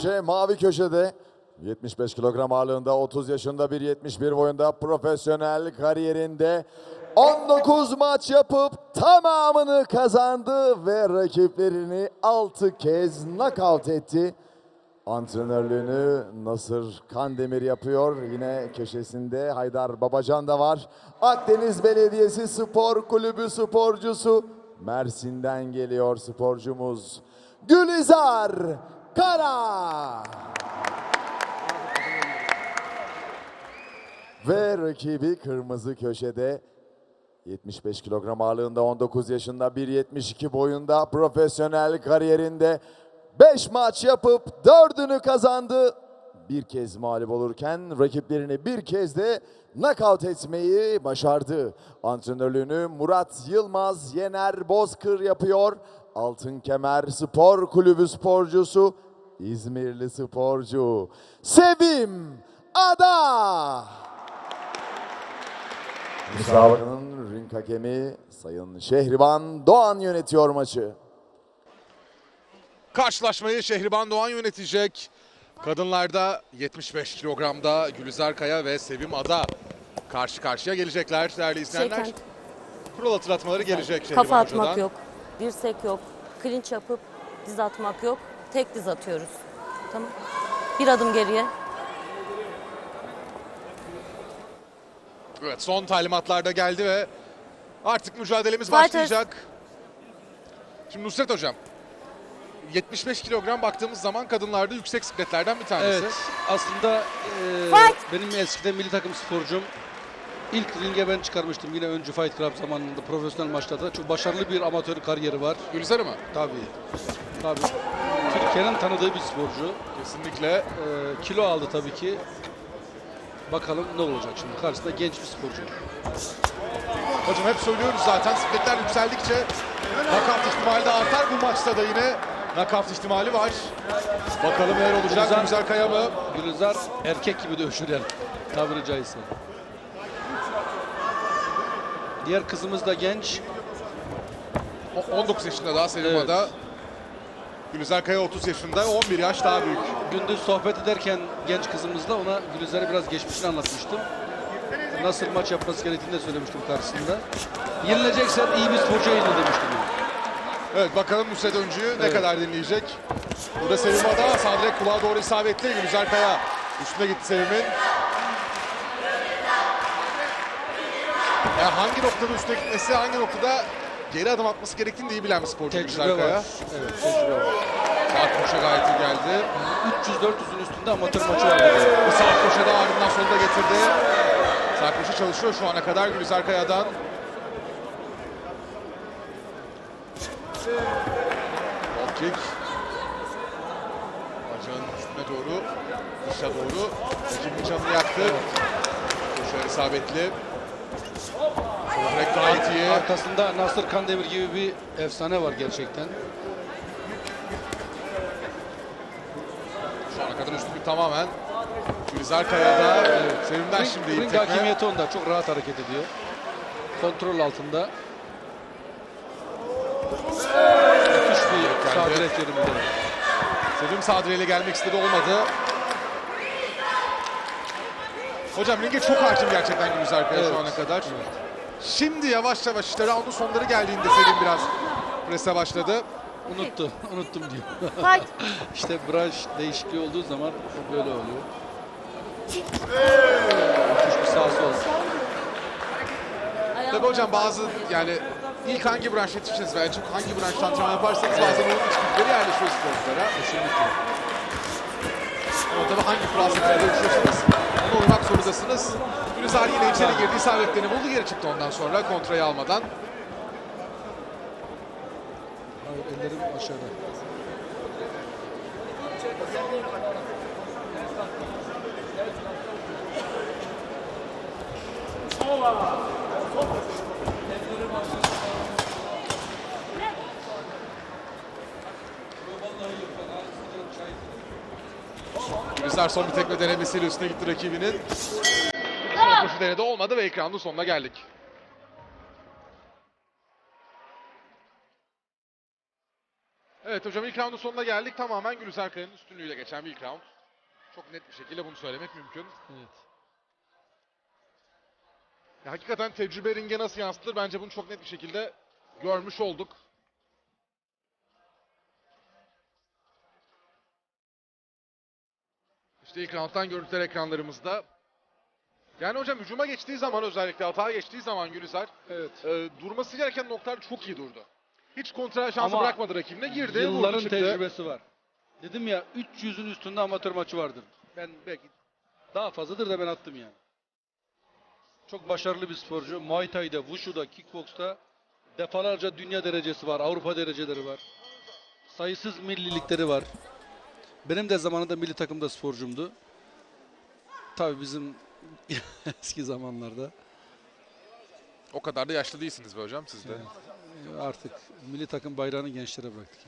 önce mavi köşede 75 kilogram ağırlığında 30 yaşında bir 71 boyunda profesyonel kariyerinde 19 maç yapıp tamamını kazandı ve rakiplerini 6 kez nakavt etti. Antrenörlüğünü Nasır Kandemir yapıyor. Yine köşesinde Haydar Babacan da var. Akdeniz Belediyesi Spor Kulübü sporcusu Mersin'den geliyor sporcumuz. Gülizar Kara. Ve rakibi kırmızı köşede 75 kilogram ağırlığında 19 yaşında 1.72 boyunda profesyonel kariyerinde 5 maç yapıp 4'ünü kazandı. Bir kez mağlup olurken rakiplerini bir kez de knockout etmeyi başardı. Antrenörlüğünü Murat Yılmaz Yener Bozkır yapıyor. Altın Kemer Spor Kulübü sporcusu İzmirli sporcu Sevim Ada. Müsabakanın ring hakemi Sayın Şehriban Doğan yönetiyor maçı. Karşılaşmayı Şehriban Doğan yönetecek. Kadınlarda 75 kilogramda Gülizar Kaya ve Sevim Ada karşı karşıya gelecekler değerli izleyenler. Şeyken, Kural hatırlatmaları gelecek Şehriban kafa atmak Hoca'dan. yok, dirsek yok, klinç yapıp diz atmak yok. Tek diz atıyoruz. Tamam. Bir adım geriye. Evet son talimatlar da geldi ve artık mücadelemiz Fighters. başlayacak. Şimdi Nusret Hocam 75 kilogram baktığımız zaman kadınlarda yüksek sikletlerden bir tanesi. Evet, aslında e, Fight! benim eskiden milli takım sporcum. İlk ringe ben çıkarmıştım yine öncü Fight Club zamanında profesyonel maçlarda. Çok başarılı bir amatör kariyeri var. Gülizar'ı mı? Tabii. Tabii. Türkiye'nin tanıdığı bir sporcu. Kesinlikle. E, kilo aldı tabii ki. Bakalım ne olacak şimdi. Karşısında genç bir sporcu. Hocam hep söylüyoruz zaten sikletler yükseldikçe nakavt ihtimali de artar. Bu maçta da yine nakavt ihtimali var. Bakalım neler olacak. Gülizar- Gülizar Kaya mı? Gülizar erkek gibi dövüşür yani. Tabiri caizse. Diğer kızımız da genç. O- 19 yaşında daha Selim Evet. Ada. Gülizar Kaya 30 yaşında, 11 yaş daha büyük. Gündüz sohbet ederken genç kızımızla ona Gülizar'ı biraz geçmişini anlatmıştım. Nasıl maç yapması gerektiğini de söylemiştim karşısında. Yenileceksen iyi bir sporcu yenile demiştim. Evet bakalım Nusret Öncü'yü ne Evet. kadar dinleyecek. Burada Sevim Ada sağ direkt kulağa doğru isabetli. Gülizar Kaya üstüne gitti Sevim'in. Yani hangi noktada üstüne gitmesi, hangi noktada geri adım atması gerektiğini de iyi bilen bir sporcu Tecrübe var. Evet, tecrübe var. Sağ koşa gayet iyi geldi. 300-400'ün üstünde amatör maçı var. Bu sağ koşada ardından solda getirdi. Sağ koşu çalışıyor şu ana kadar Gülizar Kaya'dan. Top kick. Bacağın üstüne doğru, dışa doğru. Rakibin canını yaktı. Koşular isabetli. Direkt gayet iyi. Arkasında Nasır Kandemir gibi bir efsane var gerçekten. Şu ana kadar üstünlük tamamen. Gülizar Kaya'da. Sevim'den Ring, şimdi iyi ring tekme. hakimiyeti onda. Çok rahat hareket ediyor. Kontrol altında. Müthiş bir sağ direkt yerinde. Sevim Sadri ile gelmek istedi olmadı. Hocam ringe çok hakim gerçekten Gülizar Kaya şu Evet. ana kadar. Şimdi yavaş yavaş işte roundun sonları geldiğinde Sevim biraz prese başladı. Unuttu. Unuttum diyor. Fight. işte branş değişikliği olduğu zaman böyle oluyor. Müthiş bir sağ sol. Tabii hocam bazı yani ilk hangi branş yetişirseniz veya çok hangi branşta antrenman yaparsanız bazen onun içgüdüleri yerleşiyor sporculara. Kesinlikle. Ama tabii hangi kural setine ona uymak zorundasınız. Gülizar yine içeri girdi, isabetlerini buldu, geri çıktı ondan sonra kontrayı almadan. Hayır, ellerim aşağıda. Gülizar son bir tekme denemesiyle üstüne gitti rakibinin. Son koşu denedi olmadı ve ekranın sonuna geldik. Evet hocam ilk roundun sonuna geldik. Tamamen Gülüzer Kaya'nın üstünlüğüyle geçen bir ilk round. Çok net bir şekilde bunu söylemek mümkün. Evet. Ya, hakikaten tecrübe ringe nasıl yansıtılır bence bunu çok net bir şekilde görmüş olduk. İşte ilk rounddan görüntüler ekranlarımızda. Yani hocam hücuma geçtiği zaman özellikle hata geçtiği zaman Gülizar Evet. e, durması gereken noktalar çok iyi durdu. Hiç kontra şansı Ama bırakmadı rakibine. Girdi, Yılların tecrübesi var. Dedim ya 300'ün üstünde amatör maçı vardır. Ben belki daha fazladır da ben attım yani. Çok başarılı bir sporcu. Muay Thai'de, Wushu'da, Kickbox'ta defalarca dünya derecesi var, Avrupa dereceleri var. Sayısız millilikleri var. Benim de zamanında milli takımda sporcumdu. Tabii bizim eski zamanlarda O kadar da yaşlı değilsiniz be hocam siz de. artık milli takım bayrağını gençlere bıraktık.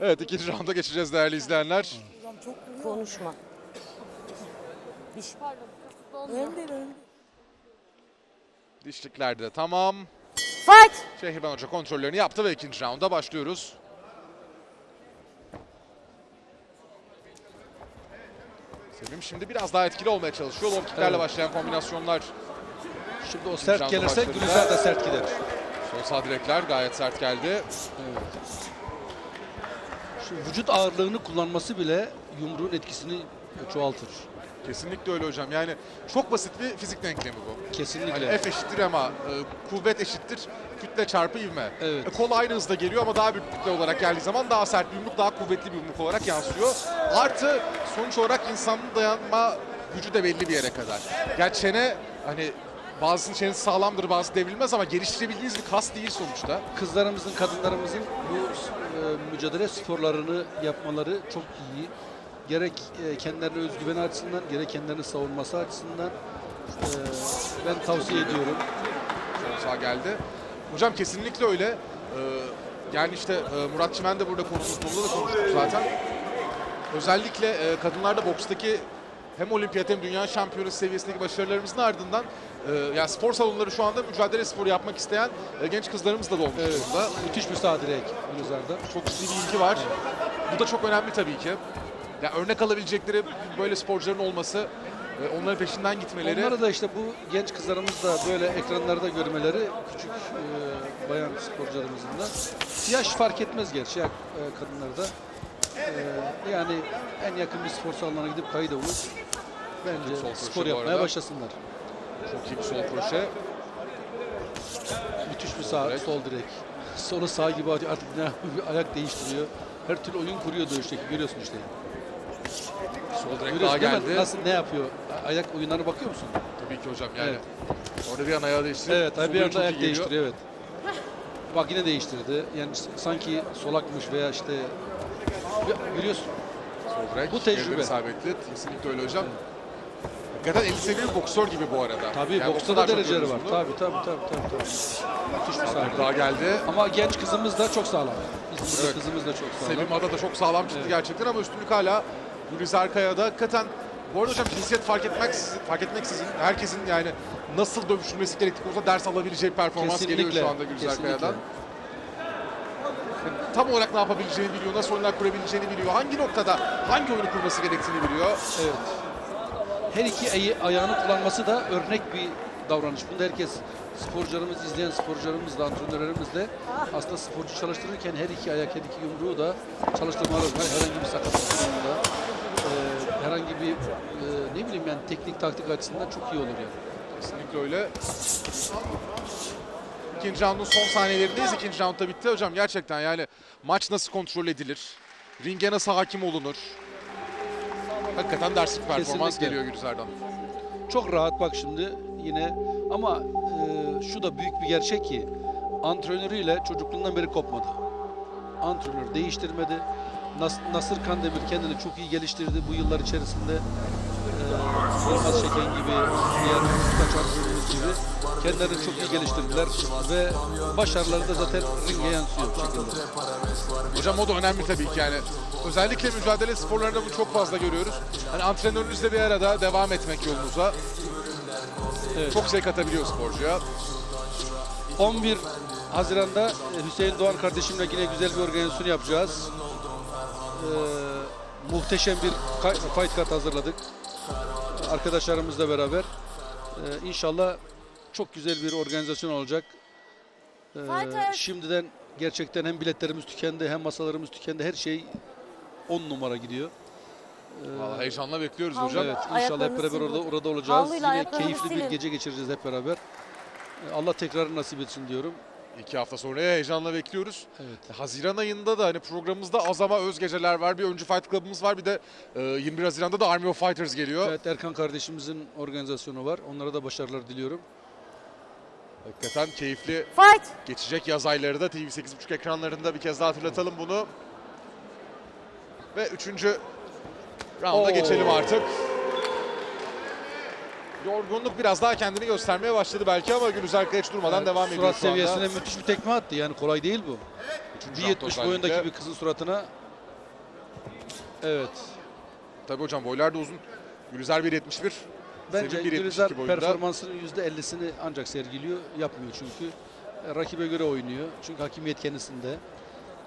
Evet ikinci rounda geçeceğiz değerli izleyenler. Konuşma. Bir şey. Önden önden. Dişlikler de tamam. Fight! Şehriban Hoca kontrollerini yaptı ve ikinci rounda başlıyoruz. Sevim şimdi biraz daha etkili olmaya çalışıyor. Low kicklerle Evet. başlayan kombinasyonlar. Şimdi o sert rounda gelirse. Gülizar da sert gider. Sol sağ direkler gayet sert geldi. Şu vücut ağırlığını kullanması bile yumruğun etkisini çoğaltır. Kesinlikle öyle hocam. Yani çok basit bir fizik denklemi bu. Kesinlikle. Hani F eşittir ama e, kuvvet eşittir kütle çarpı ivme. Evet. E, kol aynı hızda geliyor ama daha büyük kütle olarak geldiği zaman daha sert bir yumruk, daha kuvvetli bir yumruk olarak yansıyor. Artı sonuç olarak insanın dayanma gücü de belli bir yere kadar. Yani çene hani bazısının çenesi sağlamdır, bazı devrilmez ama geliştirebildiğiniz bir kas değil sonuçta. Kızlarımızın, kadınlarımızın bu e, mücadele sporlarını yapmaları çok iyi. Gerek e, kendilerine özgüven açısından, gerek kendilerini savunması açısından e, ben tavsiye ediyorum. Sağ geldi. Hocam kesinlikle öyle. Ee, yani işte e, Murat Çimen de burada konuştuğumuzda da konuştuk zaten. Özellikle e, kadınlarda bokstaki hem olimpiyat hem dünya şampiyonu seviyesindeki başarılarımızın ardından e, yani spor salonları şu anda mücadele sporu yapmak isteyen e, genç kızlarımız da dolmuş durumda. Müthiş direk Gülizar'da. Çok ciddi bir ilgi var. Bu da çok önemli tabii ki. Ya örnek alabilecekleri böyle sporcuların olması, e, onların peşinden gitmeleri. Onları da işte bu genç kızlarımız da böyle ekranlarda görmeleri küçük e, bayan sporcularımızın da. Yaş fark etmez gerçi ya, e, kadınlarda. E, yani en yakın bir spor salonuna gidip kayıt olup bence Sol spor yapmaya başlasınlar. Çok iyi bir sol kroşe. Müthiş bir sağ, Direkt. sol direk. Solu sağ gibi artık ne ayak değiştiriyor. Her türlü oyun kuruyor dövüşteki görüyorsun işte. Sol direkt daha geldi. Nasıl ne yapıyor? Ayak oyunlarına bakıyor musun? Tabii ki hocam yani. Evet. Orada bir an ayağı değiştirip Evet, sol bir anda ayak değiştiriyor evet. Bak yine değiştirdi. Yani sanki solakmış veya işte Ya, görüyorsun. Sol direk. Bu tecrübe. isabetli. Kesinlikle öyle hocam. Hakikaten 50 seviye bir boksör gibi bu arada. Tabii Yani boksta da dereceleri var. Tabii tabii tabii tabii. tabii. Müthiş bir daha geldi. Ama genç kızımız da çok sağlam. Bizim Evet. kızımız da çok sağlam. Sevim Ada da çok sağlam çıktı Evet. gerçekten ama üstünlük hala Gülizar Kaya'da. Hakikaten bu arada hocam cinsiyet fark etmeksizin, fark etmeksizin herkesin yani nasıl dövüşülmesi gerektiği konusunda ders alabileceği performans geliyor Kesinlikle. şu anda Gülizar Kesinlikle. Kaya'dan. Yani tam olarak ne yapabileceğini biliyor, nasıl oyunlar kurabileceğini biliyor, hangi noktada hangi oyunu kurması gerektiğini biliyor. Evet. Her iki ayı, ayağını kullanması da örnek bir davranış. Bunda herkes sporcularımız, izleyen sporcularımız da, antrenörlerimiz de aslında sporcu çalıştırırken her iki ayak, her iki yumruğu da çalıştırmaları. Herhangi bir sakatlık durumunda, e, herhangi bir e, ne bileyim yani teknik taktik açısından çok iyi olur yani. Kesinlikle öyle. İkinci roundun son saniyelerindeyiz. İkinci round da bitti hocam. Gerçekten yani maç nasıl kontrol edilir? Ringe nasıl hakim olunur? Hakikaten derslik performans Kesinlikle. geliyor Gülizar'dan. Çok rahat bak şimdi yine ama e, şu da büyük bir gerçek ki antrenörüyle çocukluğundan beri kopmadı. Antrenör değiştirmedi. Nas Nasır Kandemir kendini çok iyi geliştirdi bu yıllar içerisinde. E, Yılmaz Şeken gibi, diğer birkaç antrenörümüz gibi kendilerini çok iyi geliştirdiler ve başarıları da zaten ringe yansıyor bu şekilde. Hocam o da önemli tabii ki yani. Özellikle mücadele sporlarında bunu çok fazla görüyoruz. Hani antrenörünüzle bir arada devam etmek yolunuza. Evet. çok zevk atabiliyor sporcuya. 11 Haziran'da e, Hüseyin Doğan kardeşimle yine güzel bir organizasyon yapacağız. Ee, muhteşem bir fight card hazırladık. Arkadaşlarımızla beraber. Ee, inşallah çok güzel bir organizasyon olacak. Ee, şimdiden gerçekten hem biletlerimiz tükendi hem masalarımız tükendi. Her şey 10 numara gidiyor. Vallahi heyecanla bekliyoruz Havlu- hocam. Evet inşallah hep beraber orada, orada olacağız. Havluyla Yine ayaklarını keyifli bir silin. gece geçireceğiz hep beraber. Ee, Allah tekrarı nasip etsin diyorum. İki hafta sonra heyecanla bekliyoruz. Evet. Haziran ayında da hani programımızda Azama Öz Geceler var. Bir öncü Fight Club'ımız var. Bir de e, 21 Haziran'da da Army of Fighters geliyor. Evet Erkan kardeşimizin organizasyonu var. Onlara da başarılar diliyorum. Hakikaten keyifli Fight. geçecek yaz ayları da TV8.5 ekranlarında bir kez daha hatırlatalım bunu. Ve üçüncü rounda Oo. geçelim artık. Yorgunluk biraz daha kendini göstermeye başladı belki ama Gülüzer hiç durmadan devam ediyor Surat şu anda. seviyesine müthiş bir tekme attı. Yani kolay değil bu. Üçüncü round 1.70 özellikle. boyundaki bir kızın suratına. Evet. Tabii hocam boylar da uzun. Gülüzer 1.71. Bence Sevim 1.72 Gülizar boyunda. performansının %50'sini ancak sergiliyor. Yapmıyor çünkü. E, Rakibe göre oynuyor. Çünkü hakimiyet kendisinde.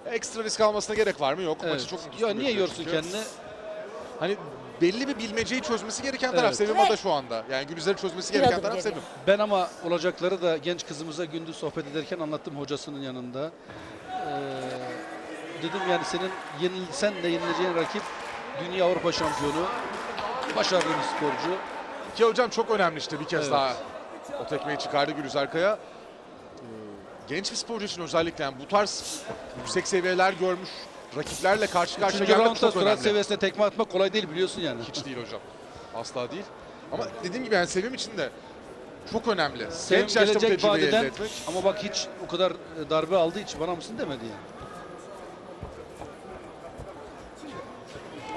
Ekstra risk almasına gerek var mı? Yok. Evet. Maçı çok ya niye götürüyor yorsun çünkü. kendini? Hani belli bir bilmeceyi çözmesi gereken taraf Evet. Sevim Evet. Ada şu anda. Yani Gülüzer'i çözmesi gereken adım taraf geri. Sevim. Ben ama olacakları da genç kızımıza gündüz sohbet ederken anlattım hocasının yanında. Ee, dedim yani senin yenilsen de yenileceğin rakip dünya Avrupa şampiyonu. Başarılı bir sporcu. Ki hocam çok önemli işte bir kez Evet. daha o tekmeyi çıkardı Gülüzer Kaya. Ee, Genç bir sporcu için özellikle yani bu tarz yüksek seviyeler görmüş rakiplerle karşı karşıya Üçüncü gelmek çok surat önemli. seviyesine tekme atmak kolay değil biliyorsun yani. Hiç değil hocam. Asla değil. Ama dediğim gibi yani Sevim için de çok önemli. Sevim Genç yaşta bu gelecek tecrübeyi elde vadeden etmek. ama bak hiç o kadar e, darbe aldı hiç bana mısın demedi yani.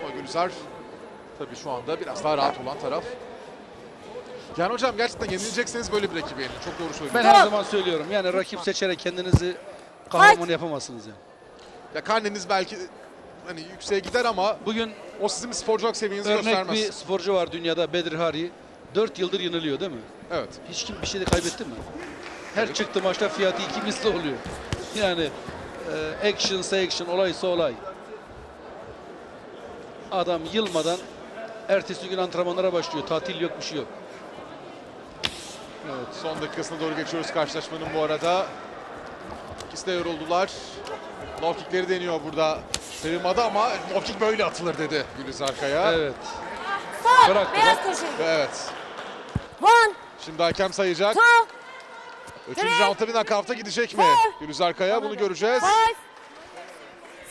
Ama Gülizar tabii şu anda biraz daha rahat olan taraf. Yani hocam gerçekten yenilecekseniz böyle bir rakibi yenin. Çok doğru Ben söylüyorsun. her zaman söylüyorum yani rakip seçerek kendinizi kahraman yapamazsınız yani. Ya karneniz belki hani yükseğe gider ama Bugün o sizin sporculuk seviyenizi örnek göstermez. bir sporcu var dünyada Bedir Hari. 4 yıldır yeniliyor değil mi? Evet. Hiç kim bir şey de kaybetti mi? Her çıktı maçta fiyatı iki misli oluyor. Yani e, actionsa action, olaysa olay. Adam yılmadan ertesi gün antrenmanlara başlıyor. Tatil yok, bir şey yok. Evet. Son dakikasına doğru geçiyoruz karşılaşmanın bu arada. İkisi de yoruldular. Low kickleri deniyor burada. Sevim adı ama low kick böyle atılır dedi Gülizar Kaya. Evet. Sağ. Bırak, Beyaz köşe. Ve evet. One. Şimdi hakem sayacak. Two. Üçüncü Evet. roundda bir knockout'a gidecek mi? Four. Gülizar Kaya bunu göreceğiz. Five.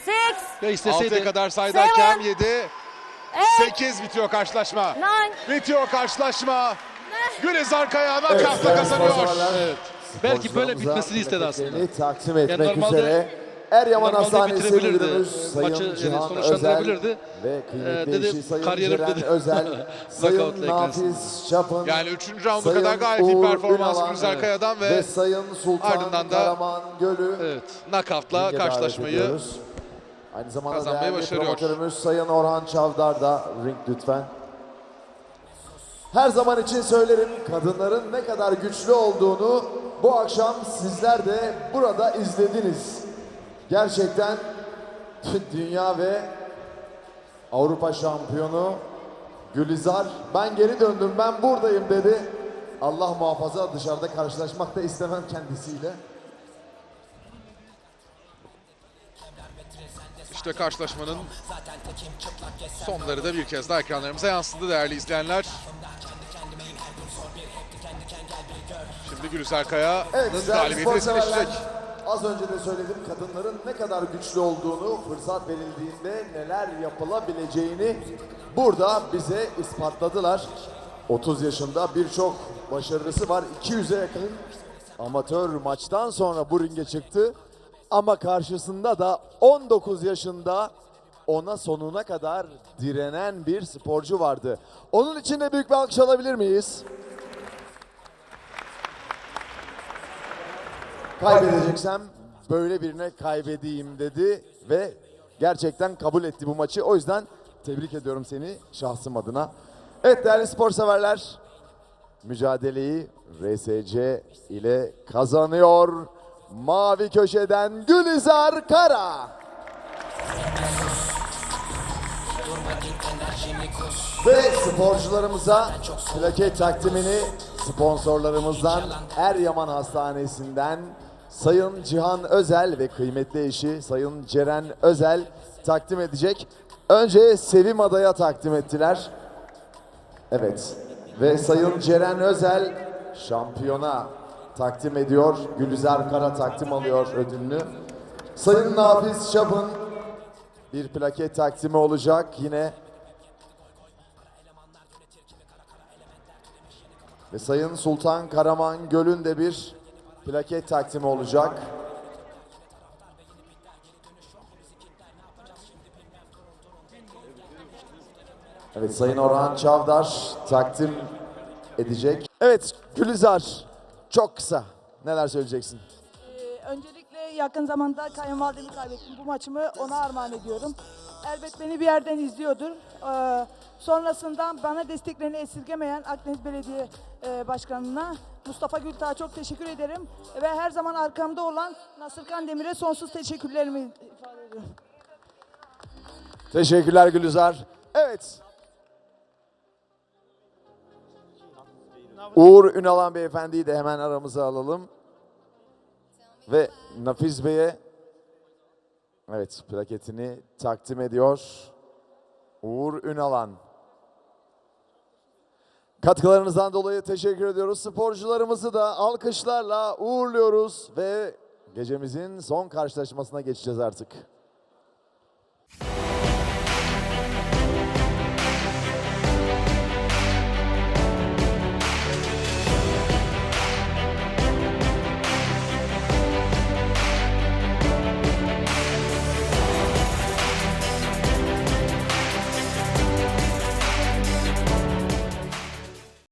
Six. Ya isteseydi Altıya kadar saydı Seven. hakem 7. Eight. 8 bitiyor karşılaşma. Nine. Bitiyor karşılaşma. Gülizar Kaya knockout'la değerli kazanıyor. Evet. Belki böyle bitmesini istedi aslında. taksim etmek normalde- üzere Eryaman Hastanesi bitirebilirdi. Müdürümüz Sayın Maçı, yani Cihan sonuçlandırabilirdi. Özel ve Ee, kıymetli dedi, eşi Sayın kariyerim Ceren dedi. Özel, Sayın. Nafiz Çapın, Yani 3. rounda Sayın kadar gayet iyi performans Evet. Kaya'dan ve, ve Sayın Sultan ardından da- Karaman Gölü Evet. davet karşılaşmayı ediyoruz. Aynı zamanda kazanmayı değerli başarıyor. promotörümüz Sayın Orhan Çavdar da ring lütfen. Her zaman için söylerim kadınların ne kadar güçlü olduğunu bu akşam sizler de burada izlediniz. Gerçekten dünya ve Avrupa şampiyonu Gülizar ben geri döndüm ben buradayım dedi. Allah muhafaza dışarıda karşılaşmak da istemem kendisiyle. İşte karşılaşmanın sonları da bir kez daha ekranlarımıza yansıdı değerli izleyenler. Şimdi Gülüzer Kaya'nın Evet galibiyeti resmileşecek. az önce de söyledim kadınların ne kadar güçlü olduğunu, fırsat verildiğinde neler yapılabileceğini burada bize ispatladılar. 30 yaşında birçok başarısı var. 200'e yakın amatör maçtan sonra bu ringe çıktı. Ama karşısında da 19 yaşında ona sonuna kadar direnen bir sporcu vardı. Onun için de büyük bir alkış alabilir miyiz? Kaybedeceksem böyle birine kaybedeyim dedi ve gerçekten kabul etti bu maçı. O yüzden tebrik ediyorum seni şahsım adına. Evet değerli spor severler. mücadeleyi RSC ile kazanıyor. Mavi köşeden Gülizar Kara. Ve sporcularımıza plaket takdimini sponsorlarımızdan Eryaman Hastanesi'nden Sayın Cihan Özel ve kıymetli eşi Sayın Ceren Özel takdim edecek. Önce Sevim Adaya takdim ettiler. Evet. Ve Sayın Ceren Özel şampiyona takdim ediyor. Gülizar Kara takdim alıyor ödülünü. Sayın Nafiz Çapın bir plaket takdimi olacak yine. Ve Sayın Sultan Karaman Göl'ün de bir plaket takdimi olacak. Evet Sayın Orhan Çavdar takdim edecek. Evet Gülizar çok kısa neler söyleyeceksin? Ee, öncelikle yakın zamanda kayınvalidemi kaybettim. Bu maçımı ona armağan ediyorum. Elbet beni bir yerden izliyordur. Ee, sonrasında bana desteklerini esirgemeyen Akdeniz Belediye e, Başkanı'na Mustafa Gültağ'a çok teşekkür ederim. Ve her zaman arkamda olan Nasırkan Demir'e sonsuz teşekkürlerimi ifade ediyorum. Teşekkürler Gülizar. Evet. Uğur Ünalan Beyefendi'yi de hemen aramıza alalım. Ve Nafiz Bey'e evet plaketini takdim ediyor. Uğur Ünalan. Katkılarınızdan dolayı teşekkür ediyoruz. Sporcularımızı da alkışlarla uğurluyoruz ve gecemizin son karşılaşmasına geçeceğiz artık.